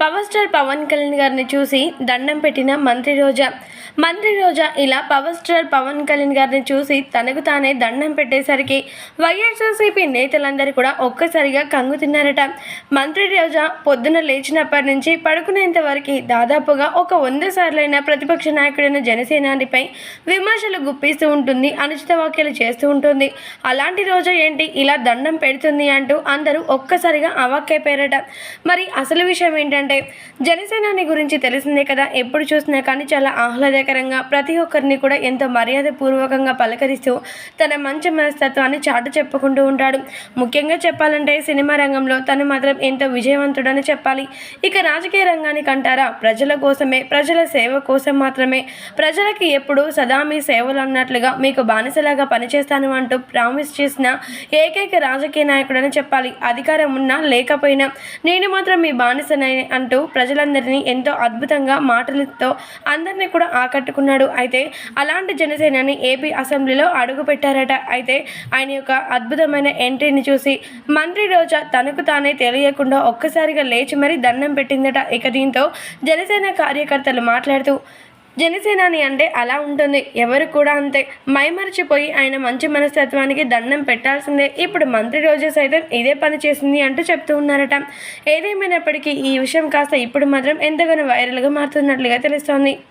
Power star Pawan Kalyan గారిని చూసి దండం పెట్టిన మంత్రి రోజా. మంత్రి రోజా ఇలా పవర్ స్టార్ పవన్ కళ్యాణ్ గారిని చూసి తనకు తానే దండం పెట్టేసరికి వైఎస్ఆర్సీపీ నేతలందరూ కూడా ఒక్కసారిగా కంగు తిన్నారట. మంత్రి రోజా పొద్దున లేచినప్పటి నుంచి పడుకునేంత వరకు దాదాపుగా ఒక వంద సార్లైన ప్రతిపక్ష నాయకుడైన జనసేనానిపై విమర్శలు గుప్పిస్తూ ఉంటుంది అనుచిత వ్యాఖ్యలు చేస్తూ ఉంటుంది. అలాంటి రోజా ఏంటి? ఇలా దండం పెడుతుంది అంటూ అందరూ ఒక్కసారిగా అవాక్కైపోయారట. మరి అసలు విషయం ఏంటంటే జనసేనాని గురించి తెలిసిందే కదా ఎప్పుడు చూసినా కానీ చాలా ఆహ్లాదకరంగా ప్రతి ఒక్కరిని కూడా ఎంతో మర్యాదపూర్వకంగా పలకరిస్తూ తన మంచి మనస్తత్వాన్ని చాటు చెప్పుకుంటూ ఉంటాడు. ముఖ్యంగా చెప్పాలంటే సినిమా రంగంలో తను మాత్రం ఎంతో విజయవంతుడని చెప్పాలి. ఇక రాజకీయ రంగానికి అంటారా ప్రజల కోసమే ప్రజల సేవ కోసం మాత్రమే. ప్రజలకి ఎప్పుడు సదా మీ సేవలు అన్నట్లుగా మీకు బానిసలాగా పనిచేస్తాను అంటూ ప్రామిస్ చేసిన ఏకైక రాజకీయ నాయకుడని చెప్పాలి. అధికారం ఉన్నా లేకపోయినా నేను మాత్రం మీ బానిసనై అంటూ ప్రజలందరినీ ఎంతో అద్భుతంగా మాటలతో అందరినీ కూడా ఆకట్టుకున్నాడు. అయితే అలాంటి జనసేనని ఏపీ అసెంబ్లీలో అడుగుపెట్టారట. అయితే ఆయన యొక్క అద్భుతమైన ఎంట్రీని చూసి మంత్రి రోజా తనకు తానే తెలియకుండా ఒక్కసారిగా లేచి మరీ దండం పెట్టిందట. ఇక దీంతో జనసేన కార్యకర్తలు మాట్లాడుతూ జనసేనాని అంటే అలా ఉంటుంది. ఎవరు కూడా అంతే. మైమరిచిపోయి ఆయన మంచి మనస్తత్వానికి దండం పెట్టాల్సిందే. ఇప్పుడు మంత్రి రోజు సైతం ఇదే పని చేసింది అంటూ చెప్తూ ఉన్నారట. ఏదేమైనప్పటికీ ఈ విషయం కాస్త ఇప్పుడు మాత్రం ఎంతగానో వైరల్గా మారుతున్నట్లుగా తెలుస్తోంది.